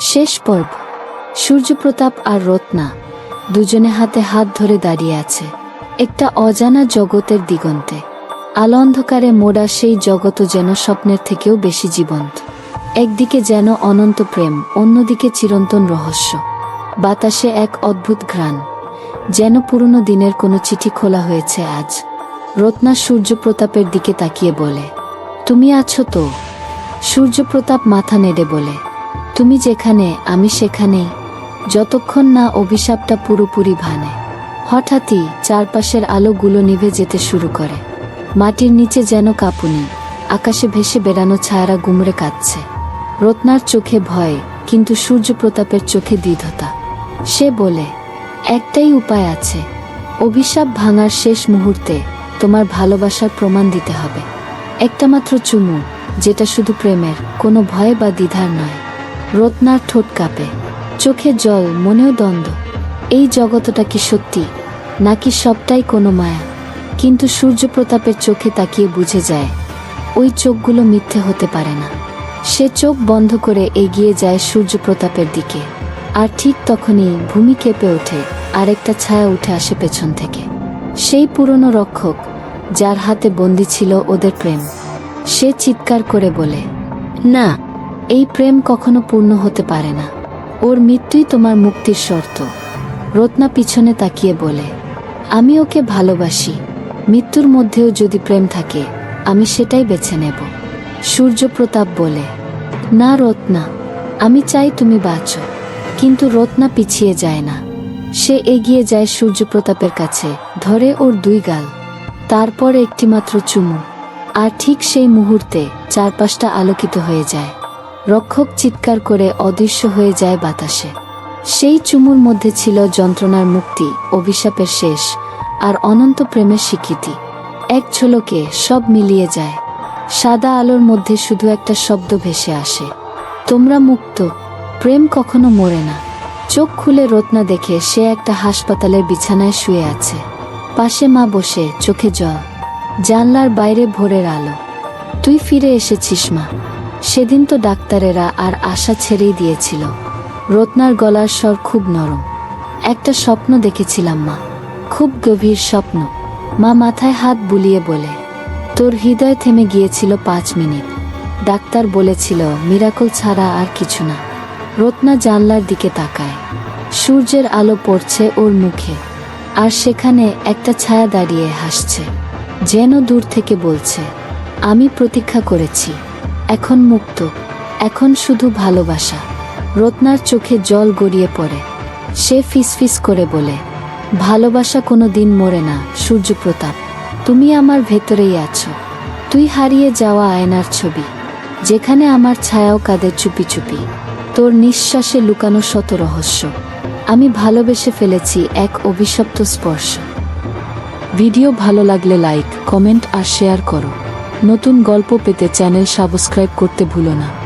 শেষ পর্ব। সূর্যপ্রতাপ আর রত্না দুজনে হাতে হাত ধরে দাঁড়িয়ে আছে একটা অজানা জগতের দিগন্তে। আলো অন্ধকারে মোড়া সেই জগৎ যেন স্বপ্নের থেকেও বেশি জীবন্ত। একদিকে যেন অনন্ত প্রেম, অন্যদিকে চিরন্তন রহস্য। বাতাসে এক অদ্ভুত ঘ্রাণ, যেন পুরনো দিনের কোনো চিঠি খোলা হয়েছে আজ। রত্না সূর্যপ্রতাপের দিকে তাকিয়ে বলে, তুমি আছো তো? সূর্যপ্রতাপ মাথা নেড়ে বলে তুমি যেখানে, আমি সেখানেই যতক্ষণ না অভিশাপটা পুরোপুরি ভানে। হঠাৎই চারপাশের আলোগুলো নিভে যেতে শুরু করে। মাটির নিচে যেন কাঁপুনি, আকাশে ভেসে বেড়ানো ছায়ারা গুমড়ে কাঁদছে। রত্নার চোখে ভয়, কিন্তু সূর্যপ্রতাপের চোখে দ্বিধতা সে বলে, একটাই উপায় আছে। অভিশাপ ভাঙার শেষ মুহূর্তে তোমার ভালোবাসার প্রমাণ দিতে হবে। একটা মাত্র চুমু, যেটা শুধু প্রেমের, কোনো ভয় বা দ্বিধার নয়। রত্নার ঠোঁট কাঁপে। চোখে জল, মনেও দ্বন্দ্ব। এই জগতটা কি সত্যি, নাকি সবটাই কোনো মায়া? কিন্তু সূর্যপ্রতাপের চোখে তাকিয়ে বুঝে যায়, ওই চোখগুলো মিথ্যে হতে পারে না। সে চোখ বন্ধ করে এগিয়ে যায় সূর্যপ্রতাপের দিকে। আর ঠিক তখনই ভূমি কেঁপে ওঠে, আরেকটা ছায়া উঠে আসে পেছন থেকে। সেই পুরনো রক্ষক, যার হাতে বন্দি ছিল ওদের প্রেম। সে চিৎকার করে বলে, না এই প্রেম কখনো পূর্ণ হতে পারে না। ওর মৃত্যুই তোমার মুক্তির শর্ত। রত্না পিছনে তাকিয়ে বলে, আমি ওকে ভালোবাসি। মৃত্যুর মধ্যেও যদি প্রেম থাকে, আমি সেটাই বেছে নেব। সূর্যপ্রতাপ বলে, না রত্না, আমি চাই তুমি বাঁচো। কিন্তু রত্না পিছিয়ে যায় না। সে এগিয়ে যায় সূর্যপ্রতাপের কাছে, ধরে ওর দুই গাল। তারপর একটিমাত্র চুমু। আর ঠিক সেই মুহূর্তে চারপাশটা আলোকিত হয়ে যায়। রক্ষক চিৎকার করে অদৃশ্য হয়ে যায় বাতাসে। সেই চুমুর মধ্যে ছিল যন্ত্রণার মুক্তি, অভিশাপের শেষ, আর অনন্ত প্রেমের স্বীকৃতি। এক ঝলকে সব মিলিয়ে যায়। সাদা আলোর মধ্যে শুধু একটা শব্দ ভেসে আসে। তোমরা মুক্ত, প্রেম কখনো মরে না। চোখ খুলে রত্না দেখে সে একটা হাসপাতালের বিছানায় শুয়ে আছে। পাশে মা বসে চোখে জল, জানলার বাইরে ভোরের আলো। তুই ফিরে এসেছিস মা। সেদিন তো ডাক্তারেরা আর আশা ছেড়েই দিয়েছিল। রত্নার গলার স্বর খুব নরম। একটা স্বপ্ন দেখেছিলাম মা। খুব গভীর স্বপ্ন। মা মাথায় হাত বুলিয়ে বলে, তোর হৃদয় থেমে গিয়েছিল পাঁচ মিনিট। ডাক্তার বলেছিল, মিরাকল ছাড়া আর কিছু না। রত্না জানলার দিকে তাকায়। সূর্যের আলো পড়ছে ওর মুখে, আর সেখানে একটা ছায়া দাঁড়িয়ে হাসছে। যেন দূর থেকে বলছে, আমি প্রতীক্ষা করেছি। এখন মুক্ত, এখন শুধু ভালোবাসা। রত্নার চোখে জল গড়িয়ে পড়ে। সে ফিসফিস করে বলে, ভালোবাসা কোনো দিন মরে না, সূর্যপ্রতাপ। তুমি আমার ভেতরেই আছো। তুই হারিয়ে যাওয়া আয়নার ছবি, যেখানে আমার ছায়াও কাদের চুপি চুপি। তোর নিঃশ্বাসে লুকানো শত রহস্য। আমি ভালোবেসে ফেলেছি এক অভিশপ্ত স্পর্শ। ভিডিও ভালো লাগলে লাইক, কমেন্ট আর শেয়ার করো। নতুন গল্প পেতে চ্যানেল সাবস্ক্রাইব করতে ভুলো না।